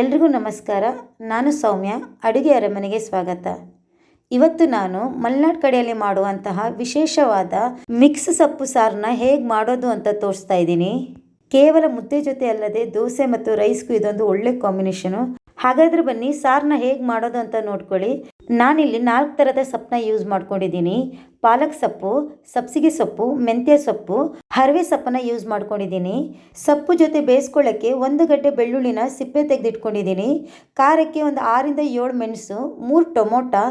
ಎಲ್ರಿಗೂ ನಮಸ್ಕಾರ. ನಾನು ಸೌಮ್ಯ. ಅಡುಗೆ ಅರಮನೆಗೆ ಸ್ವಾಗತ. ಇವತ್ತು ನಾನು ಮಲೆನಾಡು ಕಡೆಯಲ್ಲಿ ಮಾಡುವಂತಹ ವಿಶೇಷವಾದ ಮಿಕ್ಸ್ ಸೊಪ್ಪು ಸಾರನ್ನ ಹೇಗೆ ಮಾಡೋದು ಅಂತ ತೋರಿಸ್ತಾ ಇದ್ದೀನಿ. ಕೇವಲ ಮುದ್ದೆ ಜೊತೆ ಅಲ್ಲದೆ ದೋಸೆ ಮತ್ತು ರೈಸ್ಗೂ ಇದೊಂದು ಒಳ್ಳೆ ಕಾಂಬಿನೇಷನು. ಹಾಗಾದ್ರೆ ಬನ್ನಿ ಸಾರನ್ನ ಹೇಗೆ ಮಾಡೋದು ಅಂತ ನೋಡ್ಕೊಳ್ಳಿ. ನಾನಿಲ್ಲಿ ನಾಲ್ಕು ಥರದ ಸೊಪ್ಪನ್ನ ಯೂಸ್ ಮಾಡ್ಕೊಂಡಿದ್ದೀನಿ. ಪಾಲಕ್ ಸೊಪ್ಪು, ಸಬ್ಸಿಗೆ ಸೊಪ್ಪು, ಮೆಂತ್ಯ ಸೊಪ್ಪು ಹರವೆ ಸೊಪ್ಪನ್ನು ಯೂಸ್ ಮಾಡ್ಕೊಂಡಿದ್ದೀನಿ. ಸೊಪ್ಪು ಜೊತೆ ಬೇಯಿಸ್ಕೊಳ್ಳೋಕ್ಕೆ ಒಂದು ಗಡ್ಡೆ ಬೆಳ್ಳುಳ್ಳಿನ ಸಿಪ್ಪೆ ತೆಗೆದಿಟ್ಕೊಂಡಿದ್ದೀನಿ. ಖಾರಕ್ಕೆ ಒಂದು ಆರಿಂದ ಏಳು ಮೆಣಸು, ಮೂರು ಟೊಮೊಟೊ,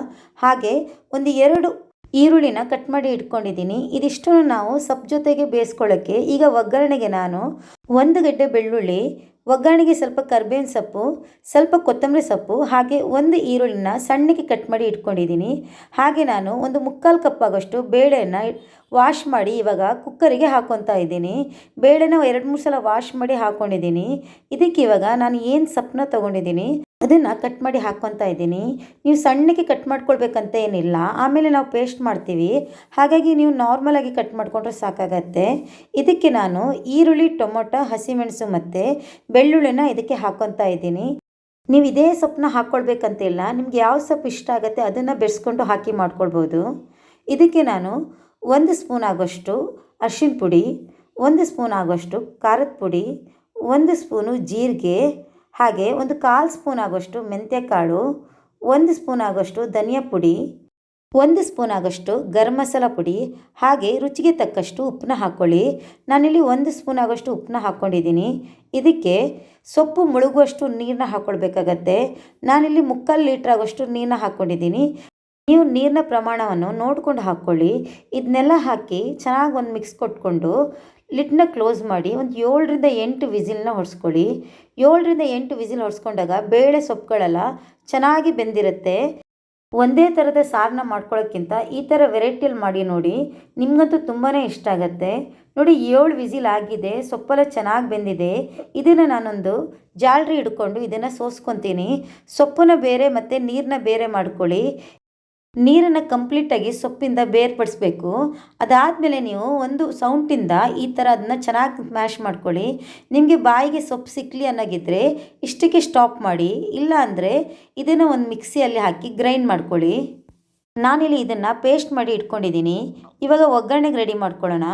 ಹಾಗೆ ಒಂದು ಎರಡು ಈರುಳ್ಳಿನ ಕಟ್ ಮಾಡಿ ಇಟ್ಕೊಂಡಿದ್ದೀನಿ. ಇದಿಷ್ಟನ್ನು ನಾವು ಸೊಪ್ಪು ಜೊತೆಗೆ ಬೇಯಿಸ್ಕೊಳ್ಳೋಕ್ಕೆ ಈಗ ಒಗ್ಗರಣೆಗೆ ನಾನು ಒಂದು ಗಡ್ಡೆ ಬೆಳ್ಳುಳ್ಳಿ ಒಗ್ಗರಣೆಗೆ ಸ್ವಲ್ಪ ಕರ್ಬೇವಿನ ಸೊಪ್ಪು, ಸ್ವಲ್ಪ ಕೊತ್ತಂಬರಿ ಸೊಪ್ಪು, ಹಾಗೆ ಒಂದು ಈರುಳ್ಳಿನ ಸಣ್ಣಗೆ ಕಟ್ ಮಾಡಿ ಇಟ್ಕೊಂಡಿದ್ದೀನಿ. ಹಾಗೆ ನಾನು ಒಂದು ಮುಕ್ಕಾಲು ಕಪ್ ಆಗೋಷ್ಟು ಬೇಳೆಯನ್ನು ವಾಶ್ ಮಾಡಿ ಇವಾಗ ಕುಕ್ಕರಿಗೆ ಹಾಕ್ಕೊತಾ ಇದ್ದೀನಿ. ಬೇಳೆನ ಎರಡು ಮೂರು ಸಲ ವಾಶ್ ಮಾಡಿ ಹಾಕ್ಕೊಂಡಿದ್ದೀನಿ ಇದಕ್ಕೆ ಇವಾಗ ನಾನು ಏನು ಸೊಪ್ಪನ್ನ ತೊಗೊಂಡಿದ್ದೀನಿ? ಅದನ್ನು ಕಟ್ ಮಾಡಿ ಹಾಕ್ಕೊತಾ ಇದ್ದೀನಿ. ನೀವು ಸಣ್ಣಗೆ ಕಟ್ ಮಾಡ್ಕೊಳ್ಬೇಕಂತ ಏನಿಲ್ಲ. ಆಮೇಲೆ ನಾವು ಪೇಸ್ಟ್ ಮಾಡ್ತೀವಿ. ಹಾಗಾಗಿ ನೀವು ನಾರ್ಮಲಾಗಿ ಕಟ್ ಮಾಡಿಕೊಂಡ್ರೆ ಸಾಕಾಗತ್ತೆ. ಇದಕ್ಕೆ ನಾನು ಈರುಳ್ಳಿ, ಟೊಮೊಟೊ, ಹಸಿಮೆಣಸು ಮತ್ತು ಬೆಳ್ಳುಳ್ಳಿನ ಇದಕ್ಕೆ ಹಾಕ್ಕೊತಾ ಇದ್ದೀನಿ. ನೀವು ಇದೇ ಸೊಪ್ಪನ್ನ ಹಾಕ್ಕೊಳ್ಬೇಕಂತಿಲ್ಲ. ನಿಮ್ಗೆ ಯಾವ ಸೊಪ್ಪು ಇಷ್ಟ ಆಗುತ್ತೆ ಅದನ್ನು ಬೆರೆಸ್ಕೊಂಡು ಹಾಕಿ ಮಾಡ್ಕೊಳ್ಬೋದು. ಇದಕ್ಕೆ ನಾನು ಒಂದು ಸ್ಪೂನ್ ಆಗೋಷ್ಟು ಅರ್ಶಿನ ಪುಡಿ, ಒಂದು ಸ್ಪೂನ್ ಆಗೋಷ್ಟು ಖಾರದ ಪುಡಿ, ಒಂದು ಸ್ಪೂನು ಜೀರಿಗೆ ಹಾಗೆ ಒಂದು ಕಾಲು ಸ್ಪೂನ್ ಆಗೋಷ್ಟು ಮೆಂತ್ಯ ಕಾಳು ಒಂದು ಸ್ಪೂನ್ ಆಗೋಷ್ಟು ಧನಿಯಾ ಪುಡಿ, ಒಂದು ಸ್ಪೂನ್ ಆಗೋಷ್ಟು ಗರಂ ಮಸಾಲ ಪುಡಿ, ಹಾಗೆ ರುಚಿಗೆ ತಕ್ಕಷ್ಟು ಉಪ್ಪನ್ನ ಹಾಕ್ಕೊಳ್ಳಿ ನಾನಿಲ್ಲಿ ಒಂದು ಸ್ಪೂನ್ ಆಗೋಷ್ಟು ಉಪ್ಪನ್ನ ಹಾಕ್ಕೊಂಡಿದ್ದೀನಿ. ಇದಕ್ಕೆ ಸೊಪ್ಪು ಮುಳುಗುವಷ್ಟು ನೀರನ್ನ ಹಾಕ್ಕೊಳ್ಬೇಕಾಗತ್ತೆ ನಾನಿಲ್ಲಿ ಮುಕ್ಕಾಲು ಲೀಟ್ರ್ ಆಗೋಷ್ಟು ನೀರನ್ನ ಹಾಕ್ಕೊಂಡಿದ್ದೀನಿ. ನೀವು ನೀರಿನ ಪ್ರಮಾಣವನ್ನು ನೋಡ್ಕೊಂಡು ಹಾಕ್ಕೊಳ್ಳಿ. ಇದನ್ನೆಲ್ಲ ಹಾಕಿ ಚೆನ್ನಾಗಿ ಒಂದು ಮಿಕ್ಸ್ ಕೊಟ್ಕೊಂಡು ಲಿಟ್ಟನ್ನ ಕ್ಲೋಸ್ ಮಾಡಿ ಒಂದು ಏಳರಿಂದ ಎಂಟು ವಿಸಿಲ್ನ ಹೊಡೆಸ್ಕೊಳ್ಳಿ. ಏಳರಿಂದ ಎಂಟು ವಿಸಿಲ್ ಹೊಡೆಸ್ಕೊಂಡಾಗ ಬೇಳೆ ಸೊಪ್ಪುಗಳೆಲ್ಲ ಚೆನ್ನಾಗಿ ಬೆಂದಿರುತ್ತೆ. ಒಂದೇ ಥರದ ಸಾರನ್ನ ಮಾಡ್ಕೊಳ್ಳೋಕ್ಕಿಂತ ಈ ಥರ ವೆರೈಟಿಯಲ್ಲಿ ಮಾಡಿ ನೋಡಿ ನಿಮಗಂತೂ ತುಂಬಾ ಇಷ್ಟ ಆಗುತ್ತೆ. ನೋಡಿ ಏಳು ವಿಸಿಲ್ ಆಗಿದೆ, ಸೊಪ್ಪೆಲ್ಲ ಚೆನ್ನಾಗಿ ಬೆಂದಿದೆ. ಇದನ್ನು ನಾನೊಂದು ಜಾಲ್ರಿ ಹಿಡ್ಕೊಂಡು ಇದನ್ನು ಸೋಸ್ಕೊತೀನಿ. ಸೊಪ್ಪನ್ನ ಬೇರೆ ಮತ್ತು ನೀರನ್ನ ಬೇರೆ ಮಾಡ್ಕೊಳ್ಳಿ. ನೀರನ್ನು ಕಂಪ್ಲೀಟಾಗಿ ಸೊಪ್ಪಿಂದ ಬೇರ್ಪಡಿಸ್ಬೇಕು. ಅದಾದಮೇಲೆ ನೀವು ಒಂದು ಸೌಂಟಿಂದ ಈ ಥರ ಅದನ್ನ ಚೆನ್ನಾಗಿ ಮ್ಯಾಶ್ ಮಾಡ್ಕೊಳ್ಳಿ. ನಿಮಗೆ ಬಾಯಿಗೆ ಸೊಪ್ಪು ಸಿಕ್ಕಲಿ ಅನ್ನೋಗಿದ್ದರೆ ಇಷ್ಟಕ್ಕೆ ಸ್ಟಾಪ್ ಮಾಡಿ. ಇಲ್ಲ ಅಂದರೆ ಇದನ್ನು ಒಂದು ಮಿಕ್ಸಿಯಲ್ಲಿ ಹಾಕಿ ಗ್ರೈಂಡ್ ಮಾಡ್ಕೊಳ್ಳಿ. ನಾನಿಲ್ಲಿ ಇದನ್ನು ಪೇಸ್ಟ್ ಮಾಡಿ ಇಟ್ಕೊಂಡಿದ್ದೀನಿ. ಇವಾಗ ಒಗ್ಗರಣೆಗೆ ರೆಡಿ ಮಾಡ್ಕೊಳ್ಳೋಣ.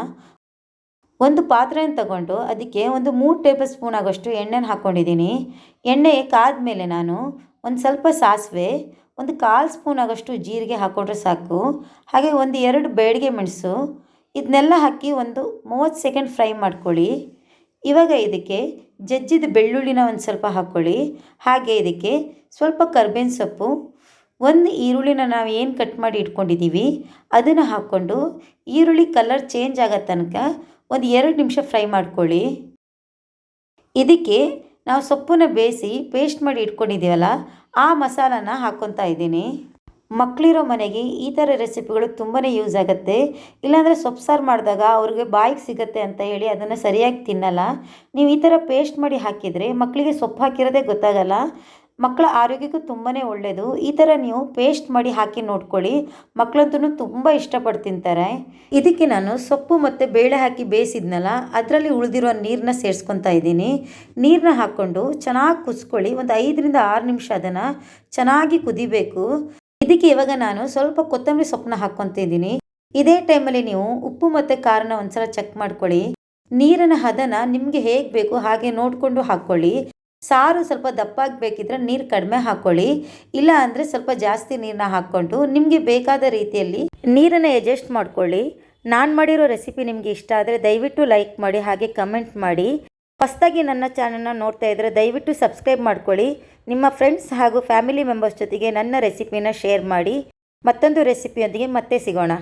ಒಂದು ಪಾತ್ರೆಯನ್ನು ತಗೊಂಡು ಅದಕ್ಕೆ ಒಂದು ಮೂರು ಟೇಬಲ್ ಸ್ಪೂನ್ ಆಗೋಷ್ಟು ಎಣ್ಣೆನ ಹಾಕ್ಕೊಂಡಿದ್ದೀನಿ ಎಣ್ಣೆ ಕಾದ ಮೇಲೆ ನಾನು ಒಂದು ಸ್ವಲ್ಪ ಸಾಸಿವೆ ಒಂದು ಕಾಲು ಸ್ಪೂನ್ ಆಗೋಷ್ಟು ಜೀರಿಗೆ ಹಾಕ್ಕೊಂಡ್ರೆ ಸಾಕು. ಹಾಗೆ ಒಂದು ಎರಡು ಬೇಡಿಗೆ ಮೆಣಸು. ಇದನ್ನೆಲ್ಲ ಹಾಕಿ ಒಂದು ಮೂವತ್ತು ಸೆಕೆಂಡ್ ಫ್ರೈ ಮಾಡ್ಕೊಳ್ಳಿ. ಇವಾಗ ಇದಕ್ಕೆ ಜಜ್ಜಿದ ಬೆಳ್ಳುಳ್ಳಿನ ಒಂದು ಸ್ವಲ್ಪ ಹಾಕ್ಕೊಳ್ಳಿ ಹಾಗೆ ಇದಕ್ಕೆ ಸ್ವಲ್ಪ ಕರ್ಬೇವಿನ ಸೊಪ್ಪು, ಒಂದು ಈರುಳ್ಳಿನ ನಾವು ಏನು ಕಟ್ ಮಾಡಿ ಇಟ್ಕೊಂಡಿದ್ದೀವಿ, ಅದನ್ನು ಹಾಕ್ಕೊಂಡು ಈರುಳ್ಳಿ ಕಲರ್ ಚೇಂಜ್ ಆಗೋ ತನಕ ಒಂದು ಎರಡು ನಿಮಿಷ ಫ್ರೈ ಮಾಡ್ಕೊಳ್ಳಿ. ಇದಕ್ಕೆ ನಾವು ಸೊಪ್ಪನ್ನ ಬೇಯಿಸಿ ಪೇಸ್ಟ್ ಮಾಡಿ ಇಟ್ಕೊಂಡಿದ್ದೀವಲ್ಲ ಆ ಮಸಾಲಾನ ಹಾಕ್ಕೊತಾ ಇದ್ದೀನಿ. ಮಕ್ಕಳಿರೋ ಮನೆಗೆ ಈ ಥರ ರೆಸಿಪಿಗಳು ತುಂಬಾ ಯೂಸ್ ಆಗುತ್ತೆ. ಇಲ್ಲಾಂದರೆ ಸೊಪ್ಪು ಸಾರು ಮಾಡಿದಾಗ ಅವ್ರಿಗೆ ಬಾಯಿಗೆ ಸಿಗುತ್ತೆ ಅಂತ ಹೇಳಿ ಅದನ್ನು ಸರಿಯಾಗಿ ತಿನ್ನಲ್ಲ. ನೀವು ಈ ಥರ ಪೇಸ್ಟ್ ಮಾಡಿ ಹಾಕಿದರೆ ಮಕ್ಕಳಿಗೆ ಸೊಪ್ಪು ಹಾಕಿರೋದೇ ಗೊತ್ತಾಗಲ್ಲ. ಮಕ್ಕಳ ಆರೋಗ್ಯಕ್ಕೂ ತುಂಬಾ ಒಳ್ಳೆಯದು ಈ ಥರ ನೀವು ಪೇಸ್ಟ್ ಮಾಡಿ ಹಾಕಿ ನೋಡ್ಕೊಳ್ಳಿ. ಮಕ್ಕಳಂತೂ ತುಂಬ ಇಷ್ಟಪಟ್ಟು ತಿಂತಾರೆ ಇದಕ್ಕೆ ನಾನು ಸೊಪ್ಪು ಮತ್ತು ಬೇಳೆ ಹಾಕಿ ಬೇಯಿಸಿದ್ನಲ್ಲ, ಅದರಲ್ಲಿ ಉಳಿದಿರೋ ನೀರನ್ನ ಸೇರಿಸ್ಕೊತಾ ಇದ್ದೀನಿ. ನೀರನ್ನ ಹಾಕ್ಕೊಂಡು ಚೆನ್ನಾಗಿ ಕುದಿಸ್ಕೊಳ್ಳಿ. ಒಂದು ಐದರಿಂದ ಆರು ನಿಮಿಷ ಅದನ್ನು ಚೆನ್ನಾಗಿ ಕುದಿಬೇಕು. ಇದಕ್ಕೆ ಇವಾಗ ನಾನು ಸ್ವಲ್ಪ ಕೊತ್ತಂಬರಿ ಸೊಪ್ಪನ್ನ ಹಾಕ್ಕೊತಿದ್ದೀನಿ ಇದೇ ಟೈಮಲ್ಲಿ ನೀವು ಉಪ್ಪು ಮತ್ತು ಖಾರನ ಒಂದ್ಸಲ ಚೆಕ್ ಮಾಡ್ಕೊಳ್ಳಿ. ನೀರಿನ ಹದನ ನಿಮಗೆ ಹೇಗೆ ಬೇಕು ಹಾಗೆ ನೋಡಿಕೊಂಡು ಹಾಕ್ಕೊಳ್ಳಿ. ಸಾರು ಸ್ವಲ್ಪ ದಪ್ಪಾಗಿ ಬೇಕಿದ್ರೆ ನೀರು ಕಡಿಮೆ ಹಾಕ್ಕೊಳ್ಳಿ ಇಲ್ಲ ಅಂದರೆ ಸ್ವಲ್ಪ ಜಾಸ್ತಿ ನೀರನ್ನ ಹಾಕ್ಕೊಂಡು ನಿಮಗೆ ಬೇಕಾದ ರೀತಿಯಲ್ಲಿ ನೀರನ್ನು ಅಡ್ಜಸ್ಟ್ ಮಾಡ್ಕೊಳ್ಳಿ. ನಾನು ಮಾಡಿರೋ ರೆಸಿಪಿ ನಿಮಗೆ ಇಷ್ಟ ಆದರೆ ದಯವಿಟ್ಟು ಲೈಕ್ ಮಾಡಿ, ಹಾಗೆ ಕಮೆಂಟ್ ಮಾಡಿ. ಹೊಸದಾಗಿ ನನ್ನ ಚಾನಲ್ನ ನೋಡ್ತಾ ಇದ್ದರೆ ದಯವಿಟ್ಟು ಸಬ್ಸ್ಕ್ರೈಬ್ ಮಾಡ್ಕೊಳ್ಳಿ. ನಿಮ್ಮ ಫ್ರೆಂಡ್ಸ್ ಹಾಗೂ ಫ್ಯಾಮಿಲಿ ಮೆಂಬರ್ಸ್ ಜೊತೆಗೆ ನನ್ನ ರೆಸಿಪಿನ ಶೇರ್ ಮಾಡಿ. ಮತ್ತೊಂದು ರೆಸಿಪಿಯೊಂದಿಗೆ ಮತ್ತೆ ಸಿಗೋಣ.